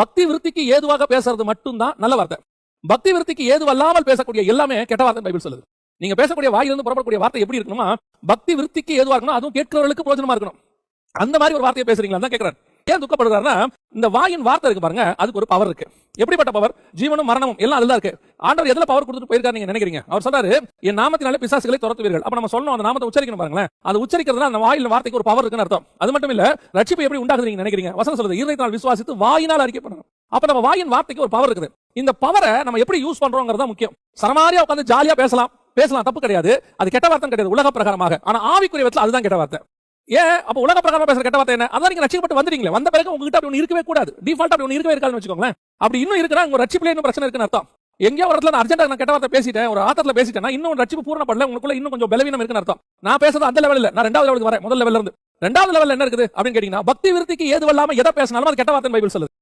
பக்தி விருத்திக்கு ஏதுவாக பேசுறது மட்டும்தான் நல்ல வார்த்தை. பக்தி விருத்திக்கு ஏதுவல்லாமல் பேசக்கூடிய எல்லாமே கெட்ட வார்த்தை பைபிள் சொல்லுது. நீங்க பேசக்கூடிய வாயிலிருந்து புறப்படக்கூடிய வார்த்தை எப்படி இருக்கணுமா? பக்தி விருத்திக்கு ஏதுவா இருக்கணும்? அதுவும் கேட்கிறவர்களுக்கு பிரோஜனமா இருக்கணும். அந்த மாதிரி ஒரு வார்த்தையை பேசுறீங்களா தான் கேட்கிறார் ஏன் துக்கப்படுறாருன்னா இந்த வாயின் வார்த்தை இருக்கு பாருங்க அதுக்கு ஒரு பவர் இருக்கு. எப்படிப்பட்ட பவர் ஜீவனும் மரணமும் எல்லாம் அதுல இருக்கு. ஆண்டவர் எதுல பவர் கொடுத்துட்டு போயிருக்காரு நீங்க நினைக்கிறீங்க? அவர் சொல்றாரு என் நாமத்தினால பிசாசுகளை துரத்துவீர்கள். அப்ப நம்ம சொன்னோம் அந்த நாமத்தை உச்சரிக்கணும் பாருங்களேன். அது உச்சரிக்கிறதுனா அந்த வாயில் வார்த்தைக்கு ஒரு பவர் இருக்குன்னு அர்த்தம். அது மட்டும் இல்ல ரட்சிப்பு எப்படி உண்டாகுது நீங்க நினைக்கிறீங்க? வசனம் சொல்றது இருதயத்தினால் விசுவாசித்து வாயினால் அறிக்கை பண்ணணும் அப்ப நம்ம வாயின் வார்த்தைக்கு ஒரு பவர் இருக்குது. இந்த பவரை நம்ம எப்படி யூஸ் பண்றோங்கிறது முக்கியம். சரமாரியா உட்காந்து ஜாலியா பேசலாம். பேசலாம் தப்பு கிடையாது. அது கெட்ட வார்த்தை கிடையாது உலக பிரகாரமாக. ஆனா ஆவிக்குரிய விதத்துல அதுதான் கெட்ட வார்த்தை. ஏன்? அப்ப உலக பிரகாரம் பேசுற கெட்ட வார்த்தை என்ன? அதான் நீங்க ரட்சிக்கப்பட்டு வந்துட்டீங்களே. வந்த பிறகு உங்ககிட்ட அப்படி ஒன்று இருக்கவே கூடாது. டிஃபால்ட் அப்படி ஒன்று இருக்கவே இருக்காதுன்னு வச்சுக்கோங்களேன். அப்படி இன்னும் இருக்கிறா உங்க ரட்சிப்புல இன்னும் பிரச்சனை இருக்குன்னு அர்த்தம். எங்கேயோ ஒரு இடத்துல நான் அர்ஜென்டா நான் கெட்ட வார்த்தை பேசிட்டேன் ஒரு ஆத்தத்துல பேசிட்டேன் இன்னும் ரட்சிப்பு பண்ணல உங்களுக்குள்ள இன்னும் கொஞ்சம் பலவீனம் இருக்குன்னு அர்த்தம். நான் பேசுறது அந்த லெவலில் நான் ரெண்டாவது லெவலுக்கு வரேன். முதல் லெவல்ல இருந்து. ரெண்டாவது லெவலில் என்ன இருக்குது? அப்படின்னு கேட்டீங்கன்னா பக்தி விருத்திக்கு ஏதுவல்லாம எதை பேசினாலும் அது கெட்ட வார்த்தை பைபிள் சொல்லுது.